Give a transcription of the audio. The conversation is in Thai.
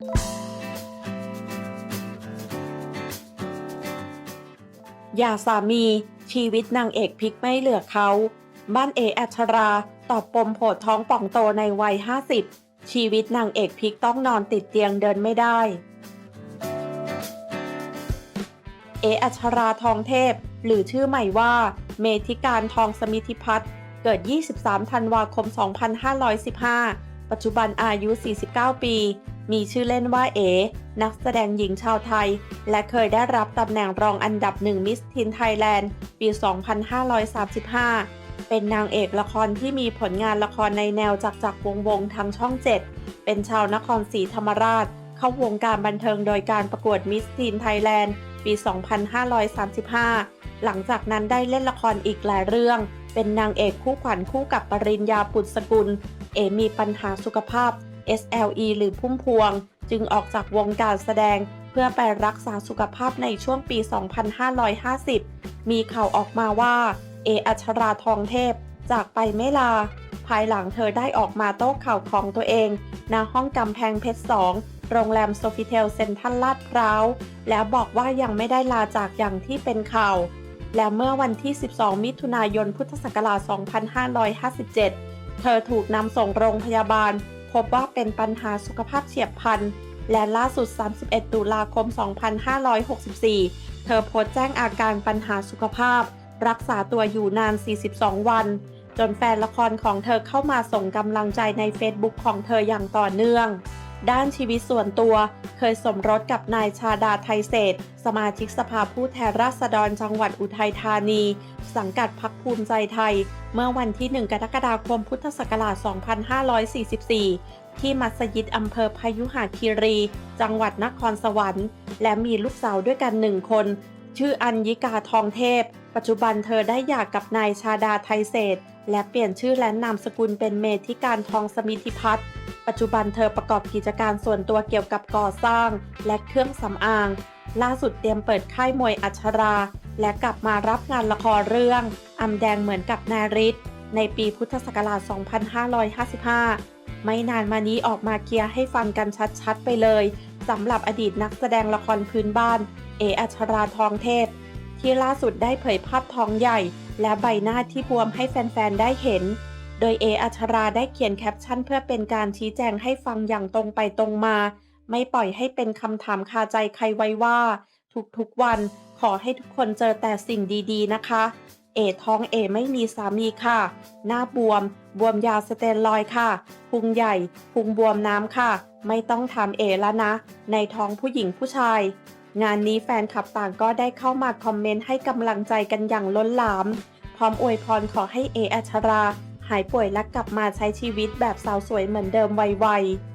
อย่าสามี ชีวิตนางเอกพลิกไม่เหลือเขา บ้านเออัชรา ตอบปมโผดท้องป่องโตในวัย 50 ชีวิตนางเอกพลิกต้องนอนติดเตียงเดินไม่ได้ เออัชราทองเทพ หรือชื่อใหม่ว่า เมธิการทองสมิธิพัฒน์เกิด 23 ธันวาคม 2515 ปัจจุบันอายุ 49 ปี มีชื่อเล่นว่าเอ นักแสดงหญิงชาวไทย และเคยได้รับตำแหน่งรองอันดับหนึ่งมิสทินไทยแลนด์ปี 2535 เป็นนางเอกละครที่มีผลงานละครในแนวจักจักวงวงทางช่อง 7 เป็นชาวนครศรีธรรมราช เข้าวงการบันเทิงโดยการประกวดมิสทีนไทยแลนด์ปี 2535 หลังจากนั้นได้เล่นละครอีกหลายเรื่อง เป็นนางเอกคู่ขวัญคู่กับปริญญาปุตสกุล เอมีปัญหาสุขภาพ SLE หรือพุ่มพวง จึงออกจากวงการแสดงเพื่อไปรักษาสุขภาพในช่วงปี 2550 มีข่าวออกมาว่า เออัชราทองเทพ จากไปไม่ลา ภายหลังเธอได้ออกมาโต้ข่าวของตัวเองณห้องกำแพงเพชร 2 โรงแรมโซฟิเทลเซ็นทรัลลาดพร้าว แล้วบอกว่ายังไม่ได้ลาจากอย่างที่เป็นข่าว และเมื่อวันที่ 12 มิถุนายน พุทธศักราช 2557 เธอถูกนำส่งโรงพยาบาล พบว่าเป็นปัญหาสุขภาพเฉียบพลัน และล่าสุด 31 ตุลาคม 2564 เธอโพสต์แจ้งอาการปัญหาสุขภาพ รักษาตัวอยู่นาน 42 วัน จนแฟนละครของเธอเข้ามาส่งกำลังใจในเฟซบุ๊กของเธออย่างต่อเนื่อง ด้านชีวิตส่วนตัว เคยสมรสกับนายชาดาไทยเศรษฐสมาชิกสภาผู้แทนราษฎรจังหวัดอุทัยธานี สังกัดพักภูมิใจไทย เมื่อวันที่ 1 กรกฎาคมพุทธศักราช 2544 ที่มัสยิดอำเภอพายุหาคีรี จังหวัดนครสวรรค์ และมีลูกสาวด้วยกันหนึ่งคน ชื่ออัญญิกาทองเทพ ปัจจุบันเธอได้หย่ากกับนายชาดาไทยเศรษฐและเปลี่ยนชื่อและนามสกุลเป็นเมธิการทองสมิธิพัฒน์ ปัจจุบันเธอประกอบกิจการส่วนตัวเกี่ยวกับก่อสร้าง และเครื่องสำอาง ล่าสุดเตรียมเปิดค่ายมวยอัชรา และกลับมารับงานละครเรื่องอำแดงเหมือนกับนาริศในปีพุทธศักราช 2555 ไม่นานมานี้ออกมาเคลียร์ให้ฟังกันชัดๆไปเลยสำหรับอดีตนักแสดงละครพื้นบ้าน เออัชราทองเทพ ที่ล่าสุดได้เผยภาพท้องใหญ่ และใบหน้าที่บวมให้แฟนๆ ได้เห็น โดยเออัชราได้เขียนแคปชั่นเพื่อเป็นการชี้แจงให้ฟังอย่างตรงไปตรงมา ไม่ปล่อยให้เป็นคำถามคาใจใครไว้ว่า ทุกๆวันขอให้ทุกคนเจอแต่สิ่งดีๆนะคะ เอท้องเอไม่มีสามีค่ะ หน้าบวม บวมยาสเตียรอยค่ะพุงใหญ่พุงบวมน้ำค่ะ ไม่ต้องถามเอแล้วนะ ในท้องผู้หญิงผู้ชาย งานนี้แฟนคลับต่างก็ได้เข้ามาคอมเมนต์ให้กำลังใจกันอย่างล้นหลาม พร้อมอวยพรขอให้เออัชรา หายป่วยและกลับมาใช้ชีวิตแบบสาวสวยเหมือนเดิมไวๆ